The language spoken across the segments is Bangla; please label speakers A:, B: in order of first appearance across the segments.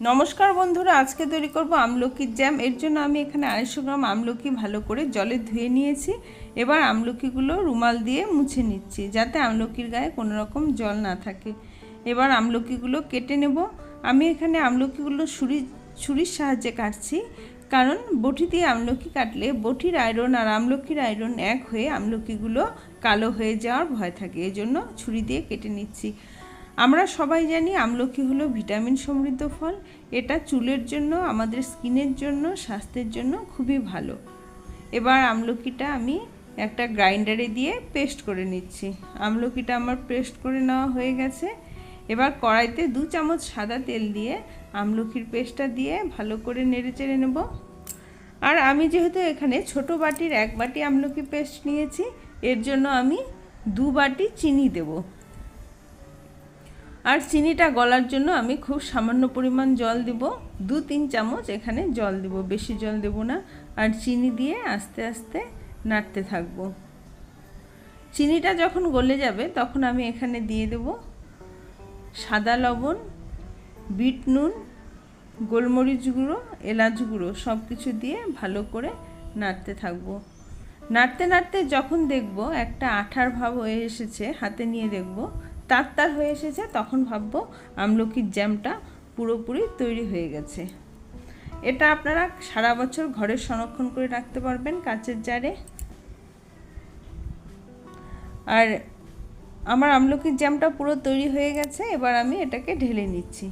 A: নমস্কার বন্ধুরা, আজকে তৈরি করব আমলকির জ্যাম। এর জন্য আমি এখানে আড়াইশো গ্রাম আমলকি ভালো করে জলে ধুয়ে নিয়েছি। এবার আমলকিগুলো রুমাল দিয়ে মুছে নিচ্ছি, যাতে আমলকির গায়ে কোনো রকম জল না থাকে। এবার আমলকিগুলো কেটে নেব। আমি এখানে আমলকিগুলো ছুরি ছুরির সাহায্যে কাটছি। কারণ বটি দিয়ে আমলকি কাটলে বটির আয়রন আর আমলকির আয়রন এক হয়ে আমলকিগুলো কালো হয়ে যাওয়ার ভয় থাকে। এজন্য ছুরি দিয়ে কেটে নিচ্ছি। আমরা সবাই জানি আমলকি হলো ভিটামিন সমৃদ্ধ ফল। এটা চুলের জন্য, আমাদের স্কিনের জন্য, স্বাস্থ্যের জন্য খুবই ভালো। এবার আমলকিটা আমি একটা গ্রাইন্ডারে দিয়ে পেস্ট করে নিচ্ছি। আমলকিটা আমার পেস্ট করে নেওয়া হয়ে গেছে। এবার কড়াইতে দু চামচ সাদা তেল দিয়ে আমলকির পেস্টটা দিয়ে ভালো করে নেড়ে চেড়ে নেব। আর আমি যেহেতু এখানে ছোট বাটির এক বাটি আমলকি পেস্ট নিয়েছি, এর জন্য আমি দু বাটি চিনি দেবো। আর চিনিটা গলার জন্য আমি খুব সামান্য পরিমাণ জল দিব। দু তিন চামচ এখানে জল দিব, বেশি জল দেব না। আর চিনি দিয়ে আস্তে আস্তে নাড়তে থাকব। চিনিটা যখন গলে যাবে তখন আমি এখানে দিয়ে দেব সাদা লবণ, বিট নুন, গোলমরিচ গুঁড়ো, এলাচ গুঁড়ো সব কিছু দিয়ে ভালো করে নাড়তে থাকব। নাড়তে নাড়তে যখন দেখব একটা আঠার ভাব হয়ে এসেছে, হাতে নিয়ে দেখব তার তার হয়ে এসেছে, তখন ভাববো আমলকির জ্যামটা পুরোপুরি তৈরি হয়ে গেছে। এটা আপনারা সারা বছর ঘরে সংরক্ষণ করে রাখতে পারবেন কাঁচের জারে। আর আমার আমলকির জ্যামটা পুরো তৈরি হয়ে গেছে, এবার আমি এটাকে ঢেলে নিচ্ছি।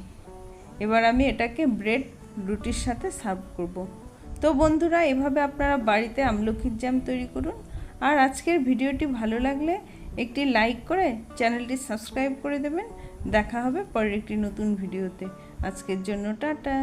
A: এবার আমি এটাকে ব্রেড রুটির সাথে সার্ভ করব। তো বন্ধুরা, এভাবে আপনারা বাড়িতে আমলকির জ্যাম তৈরি করুন। আর আজকের ভিডিওটি ভালো লাগলে একটি লাইক করে চ্যানেলটি সাবস্ক্রাইব করে দেবেন। দেখা হবে পরের একটি নতুন ভিডিওতে। আজকের জন্য টাটা।